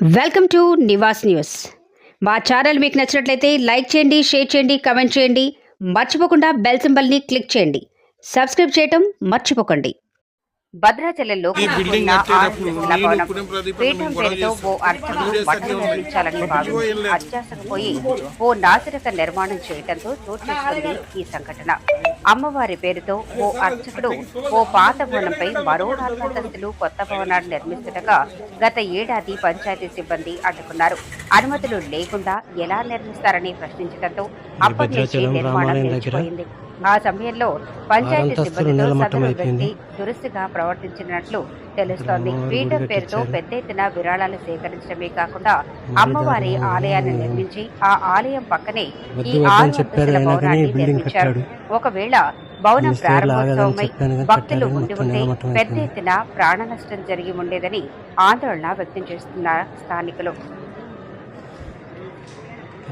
Welcome to Nivas news మా channel మీకు నచ్చినట్లయితే లైక్ చేయండి షేర్ చేయండి కమెంట్ చేయండి మర్చిపోకుండా బెల్ సింబల్ని క్లిక్ చేయండి సబ్స్క్రైబ్ చేయటం మర్చిపోకండి భద్రాచలంలో పీఠం పేరుతో ఓ. అర్చకుడు. నిర్మించాలని భావించి. అత్యాసకు పోయి ఓ నాసిరక నిర్మాణం చేయడంతో చోటు చేసుకుంది ఈ సంఘటన అమ్మవారి పేరుతో ఓ అర్చకుడు ఓ పాత భవనంపై మరో నాలుగంతస్తులు కొత్త భవనాన్ని నిర్మిస్తుండగా గత ఏడాది పంచాయతీ సిబ్బంది అడ్డుకున్నారు అనుమతులు లేకుండా ఎలా నిర్మిస్తారని ప్రశ్నించడంతో అప్పటి నుంచి భద్రాచలం నిర్మాణం నిలిచిపోయింది ఆ సమయంలో పంచాయతీ సిబ్బందితో సదరు. వ్యక్తి దురుసుగా ప్రవర్తించినట్లు తెలుస్తోంది గుడి పేరుతో. పెద్ద ఎత్తున విరాళాలు సేకరించడమే కాకుండా అమ్మవారి. ఆలయాన్ని నిర్మించి ఆ ఆలయం పక్కనే ఈ ఆరు బిల్డింగ్ నిర్మించారు. ఒకవేళ భవనం ప్రారంభోత్సవమై భక్తులు ఉండి ఉంటే పెద్ద. ఎత్తున ప్రాణ నష్టం జరిగి ఉండేదని ఆందోళన వ్యక్తం చేస్తున్నారు స్థానికులు.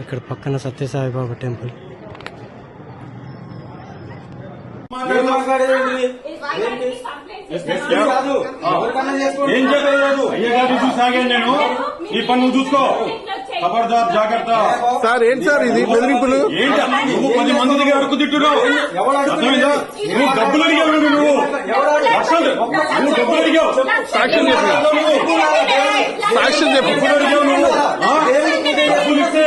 ఇక్కడ పక్కన సత్యసాయిబాబా టెంపుల్. ఏం చేయలేదు అయ్యగారు చూసాగాను నేను. ఈ పని నువ్వు చూసుకో. ఖబర్దార్ జాగ్రత్త. సార్ ఏంటి సార్ ఇది బెదిరింపులు? ఏంటి నువ్వు పది మంది దగ్గర అడుగు తిట్టున్నావు? నువ్వు డబ్బులు అడిగావు నువ్వు. నువ్వు డబ్బులు అడిగావు. సాక్ష్యం చెప్పు. సాక్ష్యం చెప్పు. డబ్బులు అడిగావు నువ్వు. ఆ? డబ్బులు ఇస్తే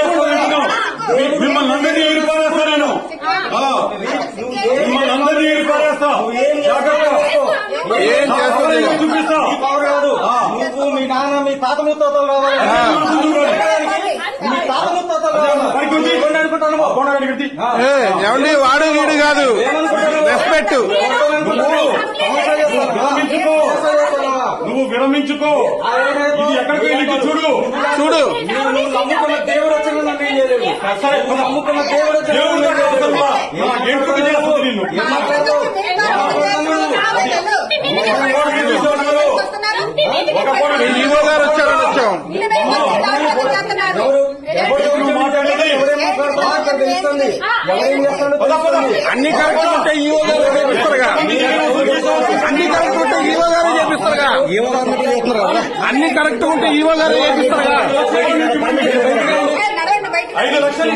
మిమ్మల్ని అందరినీ ఏరిపారేస్తా నేను. ఆ. మిమ్మల్ని అందరినీ ఏరిపారేస్తా. జాగ్రత్త. ఏం చేస్తుంది నా చూపిస్తా. ఈ పవర్ కాదు నువ్వు మీ నాన్న మీ తాత ముత్తాతలు రావాలి మీ తాత ముత్తాతలు అనుకుంటాను ఏమండి వాడు వీడు కాదు. రెస్పెక్ట్ నువ్వు విరమించుకో. ఇది ఎక్కడికి వెళ్ళి చూడు. చూడు. నువ్వు నమ్ముకున్న దేవుడు వచ్చిన నమ్ముకున్న దేవుడు వచ్చిన దేవుడు నన్ను. అన్ని కరెక్ట్ ఉంటే ఈవో గారు చేపిస్తారుగా అన్ని కరెక్ట్ ఉంటే ఈవో గారు చేపిస్తారుగా చేస్తున్నారు కదా అన్ని కరెక్ట్ ఉంటే ఈవో గారు చేపిస్తారుగా ఐదు లక్షలు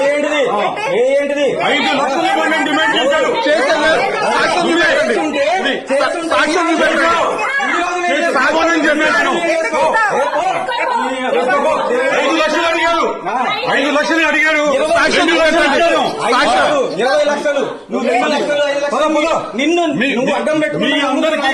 ఏంటిది ఐదు లక్షలు డిమాండ్ చేశారు సాక్ష్యం చూపెట్టండి సాక్ష్యం చూపెట్టండి చెప్పాను ఐదు లక్షలు అడిగారు. ఐదు లక్షలు అడిగారు. ఇరవై లక్షలు నువ్వు రెండు లక్షలు ఐదు లక్షలు. నిన్ను నువ్వు అడ్డం పెట్టుకుని అందరికీ